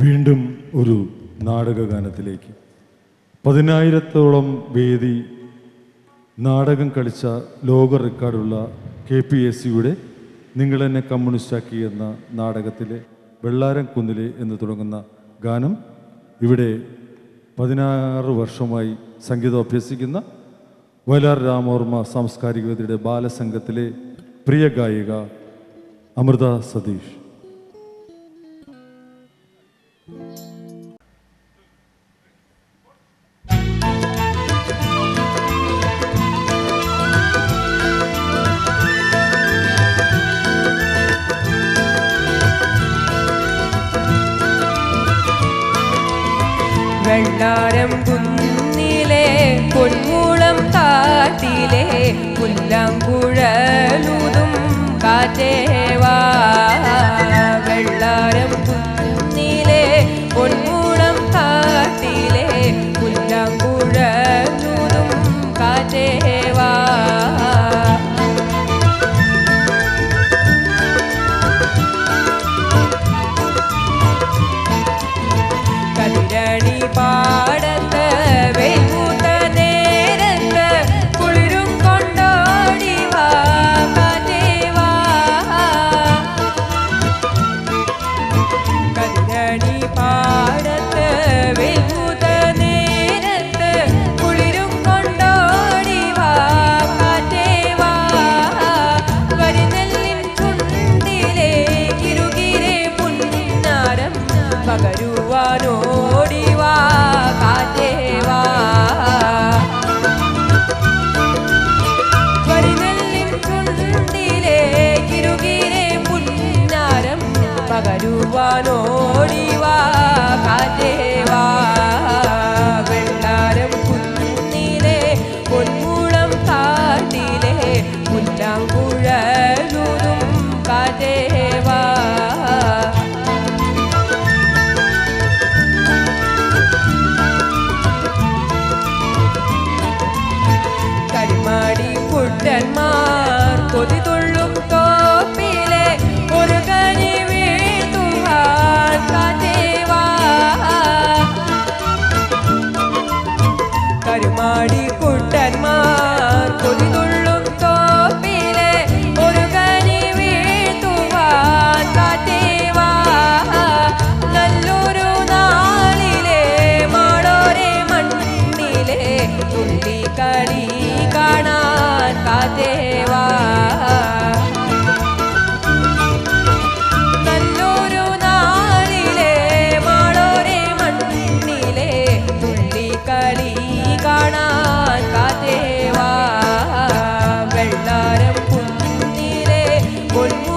വീണ്ടും ഒരു നാടകഗാനത്തിലേക്ക്. പതിനായിരത്തോളം വേദി നാടകം കളിച്ച ലോക റെക്കോർഡുള്ള കെ പി എസ് സിയുടെ നിങ്ങളെന്നെ കമ്മ്യൂണിസ്റ്റാക്കി എന്ന നാടകത്തിലെ വെള്ളാരം കുന്നിലെ എന്ന് തുടങ്ങുന്ന ഗാനം ഇവിടെ പതിനാറ് വർഷമായി സംഗീതം അഭ്യസിക്കുന്ന വയലാർ രാമവർമ്മ സാംസ്കാരിക വേദിയുടെ ബാലസംഘത്തിലെ പ്രിയ ഗായിക അമൃത സതീഷ്. വെള്ളാരം കുന്നിലെ പൊന്മുളം കാട്ടിലെ പുല്ലാങ്കുഴലൂതും കാറ്റേവാ പകരുവാനോടി വാ കാറ്റേ വാ. വെള്ളാരം കുന്നിലെ പൊന്മുളം കാട്ടിലെ പുല്ലാങ്കുഴലൂതും കാറ്റേ മണ്ണിലെ തുള്ളിക്കളി കാണാൻ കാറ്റേവാ നല്ലൊരു നാളിലെ മാളോരെ മണ്ണിലെ തുള്ളിക്കളി കാണാൻ കാറ്റേവാ വെള്ളാരം കുന്നിലെ പൊന്മുളം